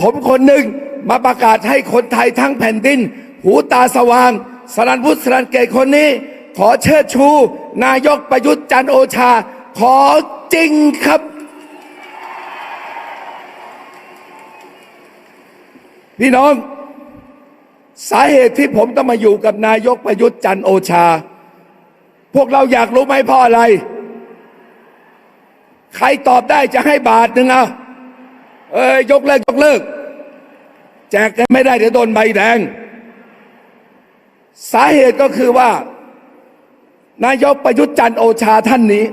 ผมคนหนึ่งมาประกาศให้คนไทยทั้งแผ่นดิน หูตาสว่าง สรันวุฒิสรันเกตคนนี้ ขอเชิดชู นายกประยุทธ์จันโอชา ขอจริงครับ พี่น้อง สาเหตุที่ผมต้องมาอยู่กับนายกประยุทธ์จันโอชา พวกเราอยากรู้ไหมเพราะอะไร ใครตอบได้จะให้บาทหนึ่งเอา เอ้ยยกเลิกยกเลิก แจกกันไม่ได้เดี๋ยวโดนใบแดง สาเหตุก็คือว่า นายกประยุทธ์จันโอชาท่านนี้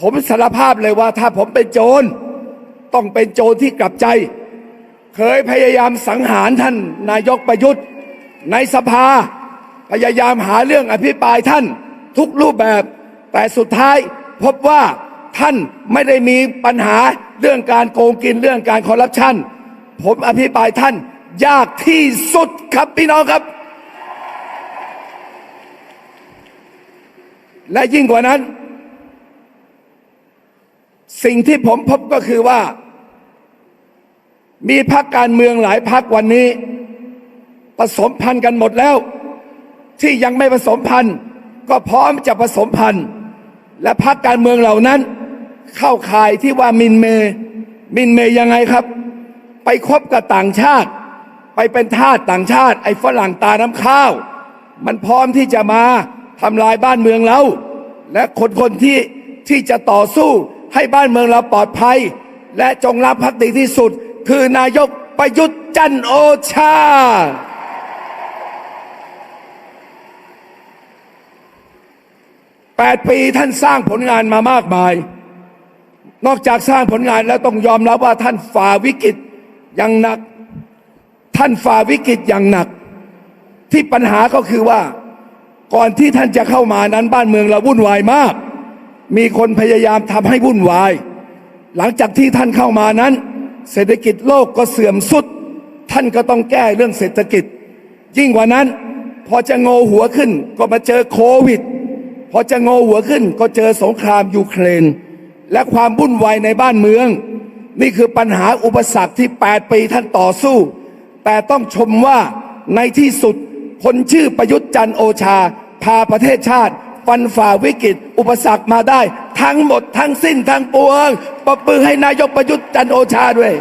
ผมสารภาพเลยว่า ถ้าผมเป็นโจรต้องเป็นโจรที่กลับใจ เคยพยายามสังหารท่าน นายกประยุทธ์ ในสภา พยายามหาเรื่องอภิปรายท่านทุกรูปแบบ แต่สุดท้ายพบว่า ท่านไม่ได้มีปัญหาเรื่องการโกงกินเรื่องการคอร์รัปชันผมอภิปรายท่านยากที่สุดครับพี่น้องครับ และยิ่งกว่านั้น สิ่งที่ผมพบก็คือว่า มีพรรคการเมืองหลายพรรควันนี้ ผสมพันธ์กันหมดแล้ว ที่ยังไม่ผสมพันธ์ก็พร้อมจะผสมพันธ์และพรรคการเมืองเหล่านั้น เข้าข่ายที่ว่ามินเมย์มินเมย์ยังไงครับ ไปคบกับต่างชาติ ไปเป็นทาสต่างชาติ ไอ้ฝรั่งตาน้ำข้าว มันพร้อมที่จะมาทำลายบ้านเมืองเรา และคนคนที่ที่จะต่อสู้ให้บ้านเมืองเราปลอดภัย และจงรักภักดีที่สุด คือนายกประยุทธ์จันทร์โอชาแปดปีท่านสร้างผลงานมามากมาย นอกจากสร้างผลงานแล้วต้องยอมรับว่าท่านฝ่าวิกฤตอย่างหนัก ท่านฝ่าวิกฤตอย่างหนัก ที่ปัญหาก็คือว่าก่อนที่ท่านจะเข้ามานั้นบ้านเมืองเราวุ่นวายมาก มีคนพยายามทำให้วุ่นวาย หลังจากที่ท่านเข้ามานั้น เศรษฐกิจโลกก็เสื่อมสุด ท่านก็ต้องแก้เรื่องเศรษฐกิจ ยิ่งกว่านั้น พอจะโงหัวขึ้นก็มาเจอโควิด พอจะโงหัวขึ้นก็เจอสงครามยูเครน และความวุ่นวายในบ้านเมือง นี่คือปัญหาอุปสรรคที่ 8 ปีท่านต่อสู้ แต่ต้องชมว่าในที่สุดคนชื่อประยุทธ์จันโอชา พาประเทศชาติ ฟันฝ่าวิกฤต อุปสรรคมาได้ ทั้งหมดทั้งสิ้นทั้งปวงปรบมือให้นายกประยุทธ์จันโอชาด้วย